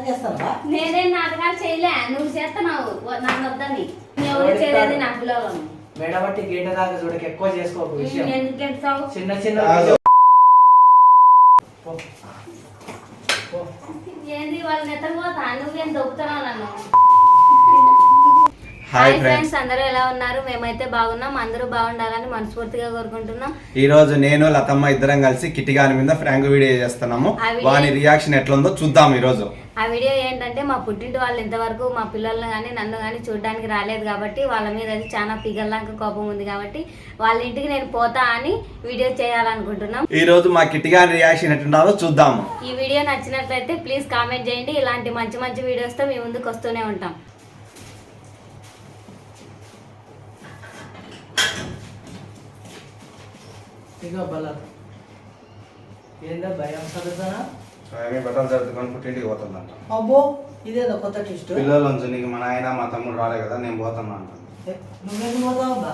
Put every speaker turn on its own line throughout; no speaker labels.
నాటకాలు చేస్తావా?
నేనేం నాటకాలు చేయలే. నువ్వు చేస్తున్నావు. నన్ను వద్దని. ఎవరు చేయలేదు నా పిల్లలను
మెడబట్టి గీట దాకా చూడక ఎక్కువ చేసుకోకు విషయం. చిన్న చిన్న
కాదు.
పో. పో.
ఏంది వాళ్ళని ఎత్తకపోతా నువ్వేం దొబ్బుతున్నావు నన్ను?
హాయ్ ఫ్రెండ్స్
అందరూ ఎలా ఉన్నారు? మేమైతే బాగున్నాం అందరూ బాగుండాలని మనస్ఫూర్తిగా కోరుకుంటున్నాం.
ఈ రోజు నేను లతమ్మ ఇద్దరం కలిసి కిట్టి గాని మీద ఫ్రాంక్ వీడియో చేస్తున్నాము. వాని రియాక్షన్ ఎట్లుందో చూద్దాం ఈ రోజు
ఆ వీడియో ఏంటంటే మా పుట్టింటి వాళ్ళు ఇంతవరకు మా పిల్లల్ని కానీ నన్ను కానీ చూడడానికి రాలేదు కాబట్టి వాళ్ళ మీద అది చాలా పిగల్లాక కోపం ఉంది కాబట్టి వాళ్ళ ఇంటికి నేను పోతా అని వీడియో చేయాలనుకుంటున్నాం.
ఈ రోజు మా కిట్టి గాని రియాక్షన్ ఎట్లుందో చూద్దాము.
ఈ వీడియో నచ్చినట్లయితే ప్లీజ్ కామెంట్ చేయండి. ఇలాంటి మంచి మంచి వీడియోస్తో మీ ముందుకు వస్తూనే ఉంటాం.
ఇగో బల ఏందా భయం చదువుతానా
బట్టలు జరుగుతుంది పుట్టింటికి పోతుందంట.
అబ్బో ఇదేదో కొత్త ట్విస్ట్
పిల్లల నుంచి నీకు మా నాయన మా తమ్ముడు రాలే కదా నేను పోతున్నా అంట.
నువ్వెందుకు పోతావు అబ్బా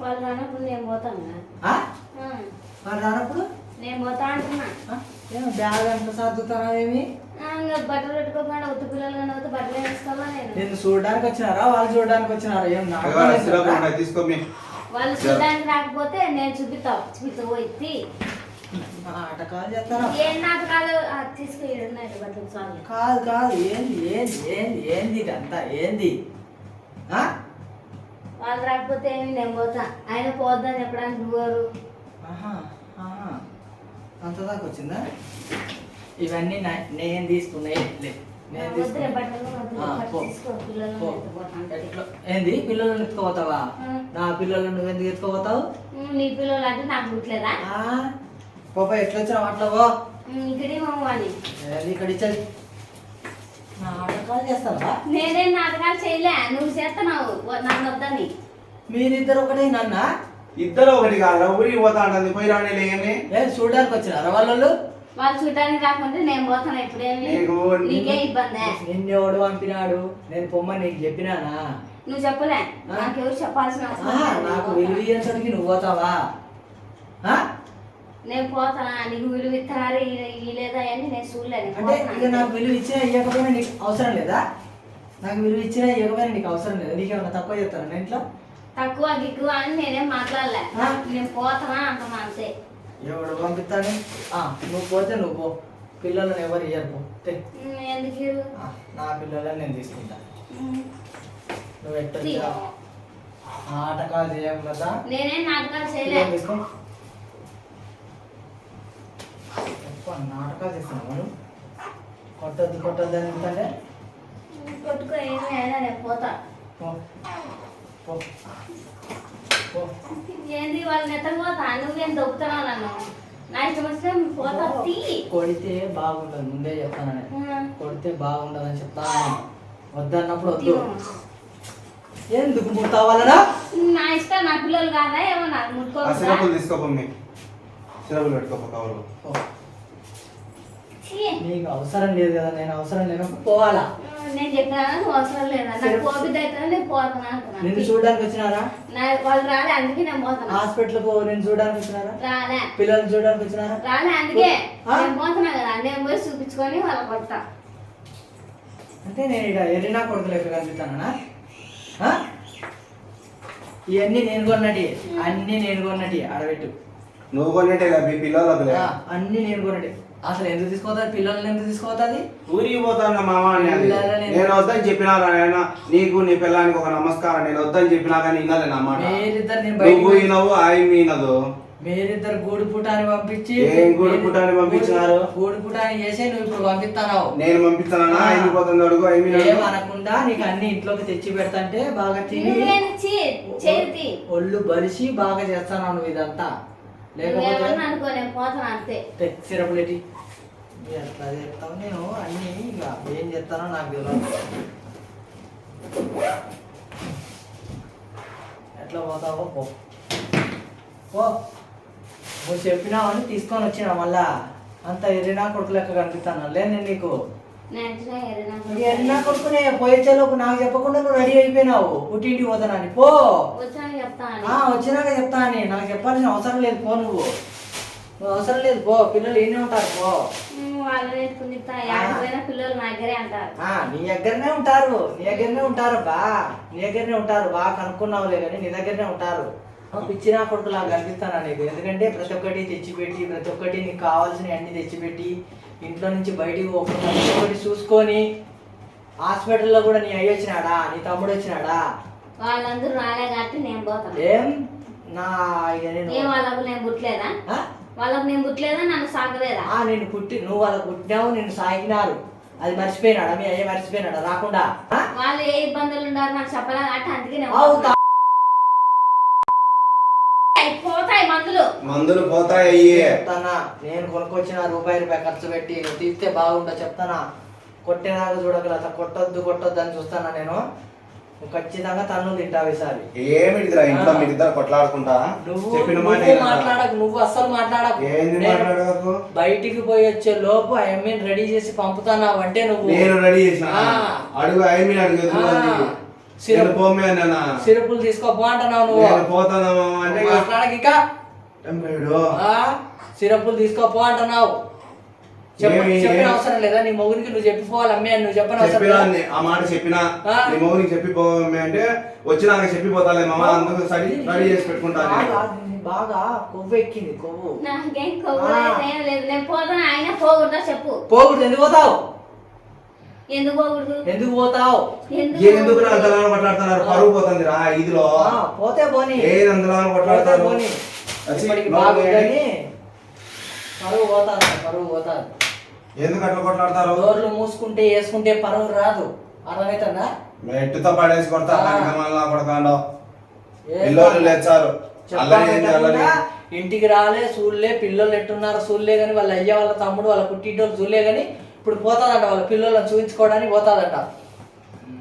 వాళ్ళు రానప్పుడు నేను పోతాను కదా.
ఆ?
ఆ,
మరి రానప్పుడు?
నేను పోతా అంటున్నా.
ఆ? ఏం బ్యాగ్ అంత సర్దుతానావేమి
ఆ, ఇంకా బట్టలు పెట్టుకోకుండా ఉత్త పిల్లలు కానీ ఉత్త బట్టలు వేసుకోవాలా నేను.
నేను చూడడానికి వచ్చినారా? వాళ్ళు చూడడానికి వచ్చినారా? ఏం నాకు తెలియదు కదా.
తీసుకో మీ.
వాళ్ళు చూడడానికి రాకపోతే నేను చూపిస్తావు చూపిస్తా పోయి
నాటకాలు చేస్తారా?
ఏం నాటకాలు బట్టలు
కాదు కాదు ఏంది ఏంది ఏంది ఏంది ఇదంతా ఏంది? ఆ?
వాళ్ళు రాకపోతే ఏమి నేను పోతా. ఆయన పోద్దని చెప్పడానికి
ఆహా. అంత దాకా వచ్చిందా? ఇవన్నీ నేను తీసుకున్నాయి లే, ఏంది? పిల్లలను ఎత్తుకోపోతావా. నా పిల్లలను నువ్వు ఎందుకు ఎత్తుకోపోతావు?
నీ పిల్లలు అంటే నాకు పుట్టలేదా
ఆ? పాప ఎట్లా వచ్చినావు అట్లా పో.
ఇక్కడే మమ్మల్ని
ఇక్కడ ఇచ్చేది. నాటకాలు చేస్తావా
నేనేం నాటకాలు చేయలే నువ్వు చేస్తున్నావు నన్ను వద్దని.
మీరిద్దరు ఒకటే నన్న?
ఇద్దరు ఒకటి కాదు ఊరికి పోతా అంటుంది పోయి రాని ఏమి?
ఏ చూడడానికి వచ్చినారా వాళ్ళు
వాళ్ళు చూడడానికి రాకుంటే నేను పోతాను ఎప్పుడేమి
నీకు
నీకే ఇబ్బంది.
నిన్నెవడు పంపినాడు? నేను పొమ్మని నీకు చెప్పినానా?
నువ్వు చెప్పలే. నాకెవరు చెప్పాల్సిన అవసరం
ఆ,
లేదు.
నాకు విలువ ఇయ్యేసరికి నువ్వు పోతావా?
నేను పోతానా నీకు విలువ ఇస్తున్నారు లేదా అని నేను చూడలేదు
అంటే ఇక నాకు విలువ ఇచ్చినా ఇవ్వకపోయినా నీకు అవసరం లేదా? నాకు విలువ ఇచ్చినా ఇవ్వకపోయినా నీకు అవసరం లేదా? నీకేమన్నా తక్కువ చెప్తాను ఇంట్లో?
తక్కువ గిక్కువ అని నేనేం మాట్లాడలే? నేను పోతానా అంటున్నా అంతే.
ఎవడు పంపిస్తాను ఆ, నువ్వు పోతే నువ్వు పో. పిల్లలను ఎవరు ఇయ్యరు పో. నా పిల్లలని నేను తీసుకుంటా. నువ్వు ఎట్ట
తీ.
వచ్చావు? నాటకాలు చేయం కదా?
నేనేం నాటకాలు చేయలే.
పిల్లలు తీసుకో ఎక్కువ నాటకాలు చేస్తాను మనం కొట్టద్దు కొట్టద్దు అని చెప్తానే
కొట్టుకో ఏమి అయినా నేను పోతా.
పో.
ఏంది వాళ్ళని ఎత్తకపోతా నువ్వేం దొబ్బుతున్నావు నన్ను? నా ఇష్టం వచ్చిన పోతా. తీ.
కొడితే బాగుండదు ముందే చెప్తాను నేను.
ఉమ్,
కొడితే బాగుండదని చెప్తాను వద్దన్నప్పుడు వద్దు. ఎందుకు ముట్టావాలనా
నా ఇష్టం నా పిల్లలు కాదా? ఏమో నాకు
ఆ
ముట్టుకోవద్దా?
సిరపులు తీసుకోపో మీ. సిరపులు పెట్టుకోపో కవరు.
ఛీ.
నీకు అవసరం లేదు కదా నేను అవసరం లేనప్పుడు పోవాలా?
నేను చెప్పినా అవసరం లేదా నాకు కోపిద్ది అయితే నేను పోతాను అంటున్నా.
నిన్ను చూడడానికి వచ్చినారా?
నా వాళ్ళు రాలే అందుకే నేను పోతాను
హాస్పిటల్ పో నేను చూడడానికి వచ్చినారా?
రాలే.
పిల్లల్ని చూడడానికి వచ్చినారా?
రాలే అందుకే? నేను పోతున్నా కదా నేను పోయి చూపించుకొని వాళ్ళ కొడతా.
అంటే నేను ఇక్కడ ఎరినా కొడుకులు ఎక్కడ కనిపిస్తానా ఇవన్నీ నేను కొన్నటి అన్ని నేను కొన్నటి ఆడబెట్టు.
నువ్వు కొన్నిటే కదా మీ పిల్లలకు
ఆ, అన్ని నేను కొన్నటి. అసలు ఎందుకు తీసుకోతుంది పిల్లల్ని ఎందుకు తీసుకోతుంది
ఊరికి పోతాన్న మామ నేను వద్దని చెప్పినా నాయన నీకు నీ పిల్లానికి ఒక నమస్కారం నేను వద్దని చెప్పినా కానీ వినాలి నా మాట.
మీరిద్దరు నేను
నువ్వు
బయటికి
వినవు ఆయన వినదు
మీరిద్దరు గూడు పుటాన్ని పంపించి
ఏం గూడు పుటాన్ని పంపించినారు?
గూడు పుటాన్ని చేసి నువ్వు ఇప్పుడు పంపిస్తావు
నేను పంపిస్తానా? ఆయన పోతుంది అడుగు ఆయన
ఏం అనకుండా నీకు అన్ని ఇంట్లోకి తెచ్చి పెడతాంటే బాగా తిని
నువ్వేం చీ చేతి.
ఒళ్ళు బలిసి బాగా చేస్తాను నువ్వు ఇదంతా. లేకపోతే
నువ్వేమన్నా అనుకో నేను పోతాను అంతే.
సిరపులేటి ఎట్లా చెప్తావు నేను అన్ని ఇంకా ఏం చెప్తానో నాకు తెలియదు ఎట్లా పోతావో పో. పో. నువ్వు చెప్పినావని తీసుకొని వచ్చినా మళ్ళా. అంత ఎరినా కొడుకు లెక్క కనిపిస్తాను? లేదు నేను నీకు. ఎరినా కొడుకునే పోయేచేలోపు నాకు చెప్పకుండా నువ్వు రెడీ అయిపోయినావు. పుట్టింటికి పోతానని. పో.
చెప్తాను
వచ్చినాక చెప్తా అని. నాకు చెప్పాల్సిన అవసరం లేదు. పో నువ్వు. నువ్వు అవసరం లేదు పో. పిల్లలు ఏమి ఉంటారు పో.
ఆడిపోయిన పిల్లలు నా దగ్గరే అంటారు.
ఆ, నీ దగ్గరనే ఉంటారు. నీ దగ్గరనే ఉంటారు బా. నీ దగ్గరనే ఉంటారు బాగా కనుక్కున్నావులే కానీ నీ దగ్గరనే ఉంటారు. ఆ, పిచ్చి నా కొడుకు లాగా కనిపిస్తాను నీకు? ఎందుకంటే ప్రతి ఒక్కటి తెచ్చిపెట్టి ప్రతి ఒక్కటి నీకు కావాల్సినవి అన్ని తెచ్చిపెట్టి ఇంట్లో నుంచి బయటికి పోకుండా ఒక్కటి చూసుకొని హాస్పిటల్లో కూడా నీ అయ్యి వచ్చినాడా? నీ తమ్ముడు వచ్చినాడా?
వాళ్ళందరూ రాలే కాబట్టి నేను పోతాను
ఏం? నా ఇక నేను
ఏ వాళ్ళకు నేను పుట్టలేదా? వాళ్ళకు నేను పుట్టలేదా? నన్ను సాగలేదా?
ఆ, నేను పుట్టి నువ్వు వాళ్ళకు పుట్టినావు నేను సాగినారు అది మర్చిపోయినాడా? మీ అయ్య మర్చిపోయినాడా? రాకుండా?
వాళ్ళు ఏ ఇబ్బందులు ఉండారు నాకు చెప్పలే కాబట్టి అందుకే నేను పోతాయి మందులు.
మందులు పోతాయి అయ్యి.
చెప్తానా? నేను కొనుక్కొచ్చిన రూపాయి రూపాయి ఖర్చు పెట్టి తీస్తే బాగుంటా చెప్తానా? కొట్టేదాకా చూడగల కొట్టొద్దు కొట్టొద్దు అని చూస్తానా నేను? ఖచ్చితంగా తన్ను తింటావు ఈసారి.
ఏమిటిదిరా ఇంట్లో మీరిద్దరు కొట్లాడుకుంటా?
నువ్వు
చెప్పిన మాట
నువ్వు
వినరా?
మాట్లాడకు నువ్వు అస్సలు మాట్లాడకు.
ఏంది
నేను
మాట్లాడకు?
బయటికి పోయి వచ్చే లోపు ఆ ఎమ్మెని రెడీ చేసి పంపుతానావు అంటే నువ్వు
నేను రెడీ చేసిన.
ఆ.
అడుగు అడుగు. ఉంది.
సిరప్.
నేను పోమే అన్నానా?
సిరపులు తీసుకోపో అంటున్నావు నువ్వు.
నేను పోతాను అంటే
నువ్వు మాట్లాడకు ఇంకా.
వీడు
ఆ, సిరపులు తీసుకోపో అంటున్నావు. చెప్పిన అవసరం లేదా? నీ మొగుడికి నువ్వు చెప్పిపోవాలి అమ్మే నువ్వు చెప్పిన అవసరం
చెప్పినా
లేదా?
ఆ మాట చెప్పినా. నీ మౌనికి చెప్పిపోమే అంటే వచ్చినాక చెప్పిపోతాలే మామ అందుకు సరి రెడీ చేసి పెట్టుకుంటాను
బాగా కొవ్వు ఎక్కింది కొవ్వు.
నాకేం కొవ్వు. లేదు, నేను పోతాను ఆయన పోకూడదా చెప్పు.
పోకూడదు ఎందుకు పోతావు?
ఎందుకు పోకూడదు?
ఎందుకు పోతావు?
ఎందుకు అంతలా కొట్లాడుతున్నారు? పరువు పోతుంది రా ఇదిలో.
ఆ, పోతే పోనీ.
ఏది అందులో
పోతే
కొట్లాడతారు?
పోనీ. పరువు పోతారు పరువు పోతారు
ఎందుకు అట్లా కొట్లాడతారు?
డోర్లు మూసుకుంటే వేసుకుంటే పరువు రాదు. అర్థమవుతుందా
మెట్టుతో పడేసి పిల్లలు లేచారు. అల్లరి
చెప్పకుండా ఇంటికి రాలే చూడలే పిల్లలు ఎట్టున్నారు చూడలే కానీ వాళ్ళ అయ్య వాళ్ళ తమ్ముడు వాళ్ళ పుట్టింటోళ్ళు చూడలే కానీ ఇప్పుడు పోతాదంట వాళ్ళ పిల్లలను చూపించుకోవడానికి పోతాదంట.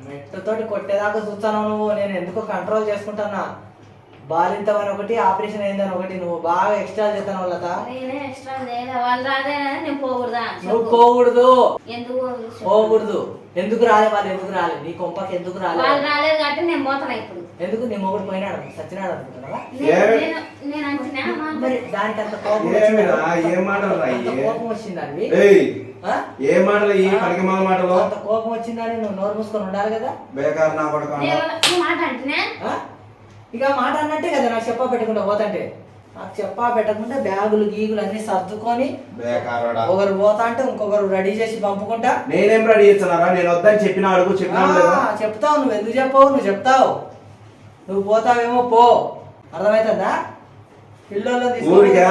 మెట్టతోటి కొట్టేదాకా చూస్తాను నువ్వు నేను ఎందుకో కంట్రోల్ చేసుకుంటానా బాలింతమని ఒకటి ఆపరేషన్ అయిందని ఒకటి నువ్వు బాగా ఎక్స్ట్రా చేస్తాను వాళ్ళత
నేనే ఎక్స్ట్రా చేయలే వాళ్ళు రాదే నేను పోకూడదా?
నువ్వు. పోకూడదు.
ఎందుకు పోకూడదు
ఎందుకు రాలే వాళ్ళు ఎందుకు రాలే? నీ కొంపకి ఎందుకు రాలే?
రాలేదు కాబట్టి నేను పోతాను ఇప్పుడు.
ఎందుకు? నీ మొగుడు పోయినాడు సచ్చినాడు అనుకుంటున్నావా? మరి దానికి అంత కోపం
ఏమిరా?
వచ్చిందా?
ఏం మాటలు రా
అంత
ఇయ్యి?
కోపం వచ్చిందండి?
ఏ మాటలు ఈ పనికి మాల మాటలు?
అంత కోపం వచ్చిందని నువ్వు నోరు మూసుకొని ఉండాలి కదా?
బేకార్ నా కొడుకు
మాట?
ఇక మాట అన్నట్టే కదా నాకు చెప్పా పెట్టకుండా పోతంటే. నాకు చెప్పా పెట్టకుండా బ్యాగులు గీగులు అన్ని సర్దుకొని ఒకరు పోతా అంటే ఇంకొకరు రెడీ చేసి పంపుకుంటా.
నేనేం రెడీ చేస్తున్నారా? నేను వద్దని చెప్పిన అడుగు చెప్పినా
చెప్తావు నువ్వు ఎందుకు చెప్పవు? నువ్వు చెప్తావు. నువ్వు పోతావేమో పో. అర్థమవుతుందా పిల్లల్లో
ఊరిగా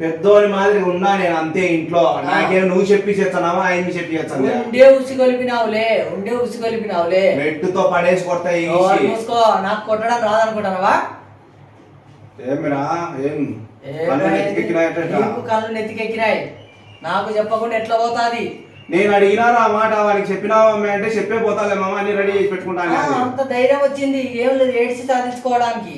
పెద్దోని మాదిరి ఉన్నా నేను అంతే ఇంట్లో. నాకేం నువ్వు చెప్పి చేస్తున్నావా ఆయన చెప్పి చేస్తాను
ఉండే ఉసి కొలిపినావులే ఉండే ఉసి కొలిపినావులే.
మెట్టుతో పడేసి కొడతాయి.
మూసుకో నాకు కొట్టడం రాదనుకుంటానవా?
ఏమిరా ఏం? కళ్ళు
నెత్తికెక్కినాయి నాకు చెప్పకుండా ఎట్లా పోతాది?
నేను అడిగినాను ఆ మాట వాడికి చెప్పినావా అంటే చెప్పే పోతాలే మామ అన్ని రెడీ చేసి పెట్టుకుంటాను
అంత ధైర్యం వచ్చింది ఏం లేదు ఏడ్చి సాధించుకోవడానికి.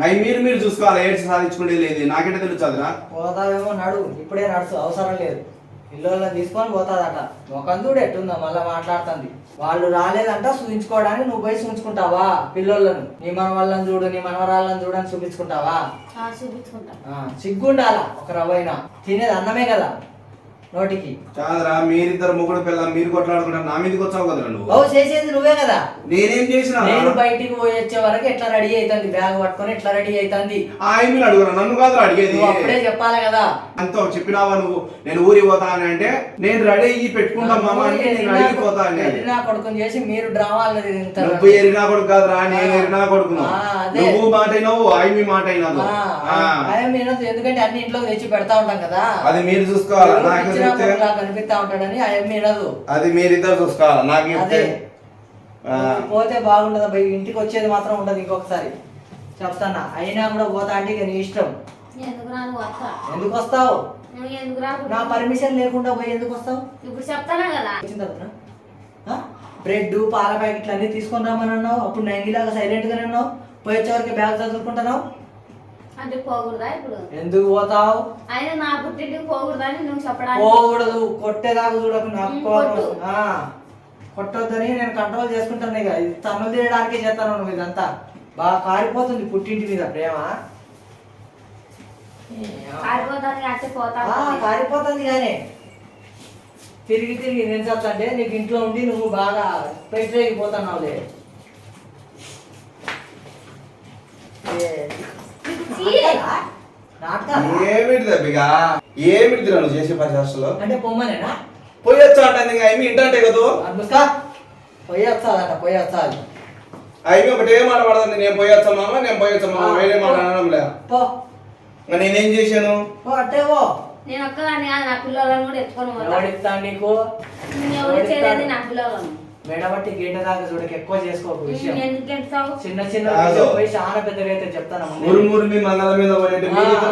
అవి మీరు మీరు చూసుకోవాలి ఏడ్చి సాధించుకునేది లేదు నాకంటే తెలుస్తుందిరా
పోతావేమో నడు ఇప్పుడే నడుచు అవసరం లేదు. పిల్లల్ని తీసుకొని పోతాదట. ముఖం ఎట్టుందా మళ్ళీ మాట్లాడుతుంది. వాళ్ళు రాలేదంట చూపించుకోవడానికి నువ్వు పోయి చూపించుకుంటావా పిల్లోళ్ళను. నీ మనవాళ్ళని చూడు నీ మనవరాళ్ళని చూడని చూపించుకుంటావా?
ఆ, చూపించుకుంటా.
ఆ, సిగ్గుండాలా ఒక రవ్వైనా? తినేది అన్నమే కదా. నోటికి.
కాదురా మీరిద్దరు ముగ్గురు పిల్ల మీరు కొట్లాడుకుంటారు నా మీదకి వచ్చావు కదరా నువ్వు?
చేసేది నువ్వే కదా.
నేనేం చేసిన?
నేను బయటికి పోయి వచ్చే వరకు ఎట్లా రెడీ అవుతుంది? బ్యాగ్ పట్టుకొని ఎట్లా రెడీ అవుతుంది?
ఆయన అడుగురా నన్ను కాదురా అడిగేది.
నువ్వు అప్పుడే చెప్పాలి కదా.
అంతో చెప్పినావా నువ్వు? నేను ఊరికి పోతా అని అంటే నేను రెడీ అయ్యి పెట్టుకుంటా మామ అంటే నేను అడిగిపోతా అని.
ఎదిరినా కొడుకుని చేసి మీరు డ్రామాలు తింటారు.
నువ్వు ఎరినా కొడుకు కాదురా నేను ఎరినా కొడుకును. నువ్వు మాట అయినావు ఆయన మాట అయినావు
ఎందుకంటే అన్ని ఇంట్లో తెచ్చి పెడతా ఉంటాం కదా.
అది మీరు చూసుకోవాలి. నాకు
కనిపిస్తా ఉంటాడని వినదు
అది మీరిద్దరు చూసుకోవాలి నాకు చెప్తే
పోతే బాగుండదు అబ్బాయి ఇంటికి వచ్చేది మాత్రం ఉండదు ఇంకొకసారి. చెప్తానా? అయినా కూడా పోతా అంటే ఇక నీ ఇష్టం.
ఎందుకు
వస్తావు?
నువ్వు ఎందుకు రాకు
నా పర్మిషన్ లేకుండా పోయి ఎందుకు వస్తావు?
ఇప్పుడు చెప్తానా కదా?
వచ్చిన తర్వాత ఆ? బ్రెడ్ పాల ప్యాకెట్లు అన్ని తీసుకొని రమ్మని అన్నావు. అప్పుడు సైలెంట్ గానే ఉన్నావు. పోయేచ్చవరకు బ్యాగ్ చదువుకుంటున్నావు.
అంటే పోకూడదా ఇప్పుడు?
ఎందుకు పోతావు?
ఆయన నా పుట్టింటికి పోకూడదా అని నువ్వు చెప్పడానికి?
పోకూడదు. కొట్టేదాకా చూడకు నాకు కోపం. ఆ, కొట్టొద్దని నేను కంట్రోల్ చేసుకుంటాను ఇక. ఇది తన్నులు తీయడానికే చేస్తాను నువ్వు ఇదంతా. బాగా కారిపోతుంది పుట్టింటి మీద ప్రేమ.
పోతా
ఆ, కారిపోతుంది కానీ తిరిగి తిరిగి నేను అంటే నీకు ఇంట్లో ఉండి నువ్వు బాగా పెట్టలేకపోతున్నావులే నాటకాలా?
ఏమిటి దబ్బిగా ఏమిటి నువ్వు చేసే పని హాస్టల్లో
అంటే పొమ్మనేనా?
పోయొచ్చా అంటే ఇంకా ఏమి ఇంటంటే కదా
ముస్కా పోయి వస్తాదంట పోయి వస్తాది
అవి ఒకటే మాట పడుతుంది నేను పోయొచ్చా మామ నేను పోయొచ్చా మామ? వేరే మాట అనడం లే
పో
నేనేం చేశాను?
పో అట్టే పో.
నేను ఒక్కదాన్ని కాదు నా పిల్లలను కూడా ఎత్తుకొని పోతా.
ఎవడిస్తా నీకు?
నేను ఎవరు చేయలేదు నా పిల్లలను.
మెడబట్టి గేట దాకా చూడక ఎక్కువ చేసుకోకు విషయం. చిన్న చిన్న పోయి చాలా పెద్దగా అయితే చెప్తాను
ఊరు మీ మంగళ మీద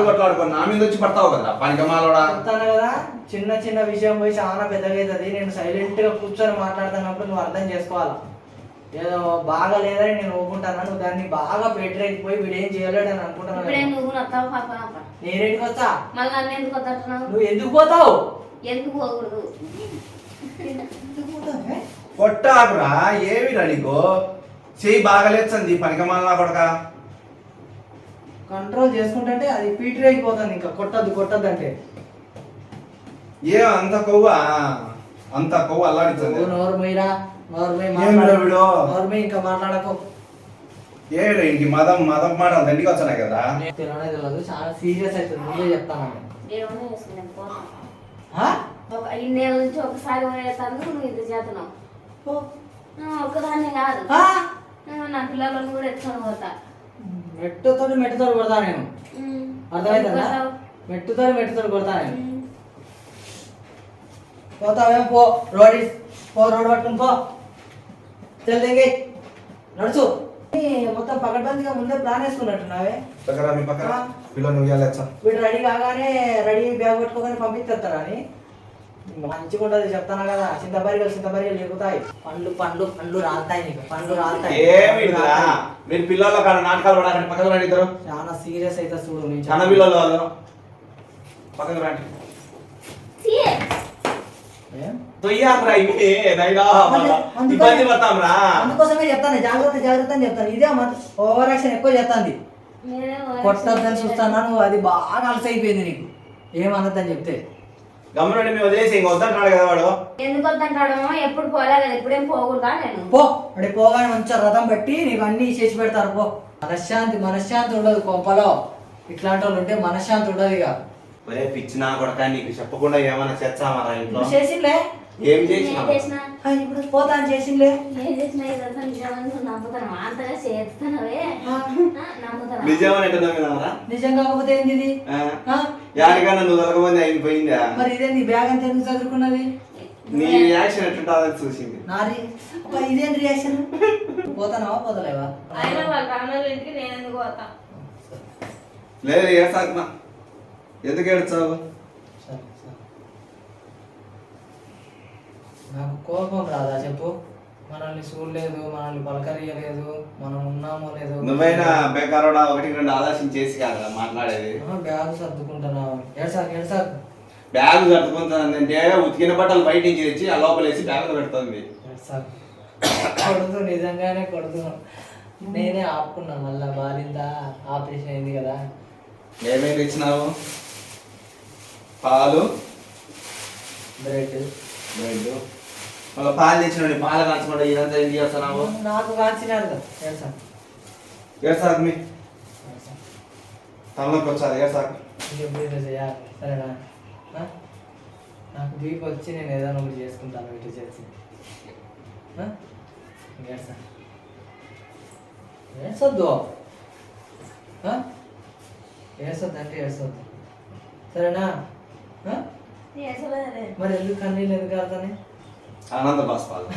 కొట్లాడుకో నా మీద వచ్చి పడతావు కదా పనికమాలోడా?
చెప్తాను కదా చిన్న చిన్న విషయం పోయి చాలా పెద్దగా అవుతుంది నేను సైలెంట్గా కూర్చొని మాట్లాడుతున్నప్పుడు నువ్వు అర్థం చేసుకోవాలి? ఏదో బాగా లేదని నేను ఒప్పుకుంటాను నువ్వు దాన్ని బాగా పెట్టలేకపోయి వీడు ఏం చేయలేడు అని అనుకుంటున్నాను నేనేంటికి
వద్దంటున్నావు?
నువ్వు ఎందుకు పోతావు?
ఎందుకు పోకూడదు?
ఎందుకు పోతావే?
కొట్టాకురా ఏమిరా నీకు? చెయ్యి బాగలేచ్చంది పనికమాలా కొడక.
కంట్రోల్ చేసుకుంటే అది పీటర్ అయిపోతుంది ఇంకా కొట్టద్దు కొట్టద్దు అంటే
ఏ అంత కొవ్వా? అంత కొవ్వు అల్లాడుతుంది
నువ్వు నోరు మీరా నోరు మీ? నోరు మీ ఇంకా మాట్లాడకు.
ఏమిరా ఇంటి మదం మదం మాటలు దండికి వచ్చినాయి కదా
నేను తెలియనే తెలియదు చాలా సీరియస్ అవుతుంది ముందే చెప్తాను
ఇన్నేళ్ళ నుంచి ఒకసారి పోయేటందుకు నువ్వు ఇది చేస్తున్నావు. ఒక్కదాన్ని కాదు. నా పిల్లలను కూడా ఎత్తుకొని పోతా.
మెట్టుతో మెట్టుతో కొడతా నేను. అర్థమవుతుందా? మెట్టుతో మెట్టుతో కొడతా నేను.
ఉమ్.
పోతావేం? పో. రోడ్ పో రోడ్ పట్టుకుని పో. తెలిదే నడుచు. మొత్తం పకడ్బందీగా ముందే ప్లాన్
పక్కన పక్కన పిల్లలు
వీడు రెడీ కాగానే రెడీ బ్యాగ్ పెట్టుకోగానే పంపిస్తారని మంచిగా ఉండదు చెప్తాను కదా. చింతపరిగలు చింతపరిగలు ఎగుతాయి పండ్లు పండ్లు పండ్లు రాలుతాయి నీకు. పండ్లు రాలుతాయి.
మీరు పిల్లల కాడ నాటకాలు పడకండి పక్కన రండి ఇద్దరు.
చాలా సీరియస్ అయితే చూడు నేను
చిన్న పిల్లలు వాళ్ళు పక్కన రండి.
ఏం?
ఇవి. నైనా ఇబ్బంది
అందుకోసమే చెప్తాను. జాగ్రత్త జాగ్రత్త అని చెప్తాను. ఇదే ఓవర్ యాక్షన్ ఎక్కువ చేస్తాంది. కొట్టద్దని చూస్తాను. నువ్వు అది బాగా అలసైపోయింది నీకు. ఏమన్నదని చెప్తే.
గమనండి మేము వదిలేసి ఇంక వద్దంటాడు కదా వాడు.
ఎందుకు వద్దంటాడో ఎప్పుడు పోలే కదా ఇప్పుడేం పోకూడదా నేను?
పో అడి పోగానే మంచిగా రథం పెట్టి నీకు అన్ని చేసి పెడతారు పో. మనశ్శాంతి మనశ్శాంతి ఉండదు కొంపలో. ఇట్లాంటి వాళ్ళు ఉంటే మనశ్శాంతి ఉండదు ఇక.
ఒరే పిచ్చి నా కొడక నీకు చెప్పకుండా ఏమైనా చేస్తామారా ఇంట్లో?
నువ్వు చేసిండే
ఏం
ఏం
చేసినా?
ఇప్పుడు పోతా అని చేసిండే
ఏం చేసినా? ఇదంతా నిజమని నమ్ముతాను అంతగా చేస్తున్నావే. నమ్ముతాను
నిజమని ఎట్లా నమ్మినారా
నిజం కాకపోతే ఏంది ఇది? ఆ?
యాడికన్నా నువ్వు దొరకమంది అయిపోయిందా?
మరి ఇదేంది బ్యాగ్ అంతా ఎందుకు చదువుకున్నది?
నీ యాక్షన్ ఎట్లుంటుందని చూసింది.
నాది? ఇదేం రియాక్షన్ పోతానావా పోతలేవా?
అయినా వాళ్ళ ఇంటికి నేను ఎందుకు పోతా?
లేదు ఏడ్సాకుమా ఎందుకు ఏడ్చావు.
నాకు కోపం రాదా చెప్పు. మనల్ని చూడలేదు మనల్ని పలకరియలేదు మనం ఉన్నామో లేదో.
నువ్వైనా బేకారోడా ఒకటి రెండు ఆలోచన చేసి కాదా మాట్లాడేది.
బ్యాగ్ సర్దుకుంటున్నావు ఏడ్సాకు ఏడ్సాకు
బ్యాగ్ కట్టుకుంటానంటే ఉతికిన బట్టలు బయట నుంచి తెచ్చి ఆ లోపలేసి బ్యాగ్ పెడుతుంది.
కొడుతూ నిజంగానే కొడుతూ. నేనే ఆపుకున్నా మళ్ళా బాలింత ఆపరేషన్ అయింది కదా.
ఏమేమి తెచ్చినావు? పాలు.
బ్రెడ్.
బ్రెడ్. మళ్ళీ పాలు తెచ్చినావు పాలు కాల్చకుండా ఇదంతా ఏం చేస్తున్నావు
నాకు కాల్చినారు ఏడ్సాకు
ఏడ్సాకు మీ. తలలోకి వచ్చారు?
ఇట్లా చేయాలి? సరేనా? నాకు దీపం వచ్చి నేను ఏదైనా ఒకటి చేసుకుంటాను ఇటు చేసి. ఆ? ఏడ్సొద్దు అంటే ఏడ్సొద్దు సరేనా? మరి ఎందుకు కన్నీళ్ళు ఎందుకు కాదని
ఆనంద బాస్పాలు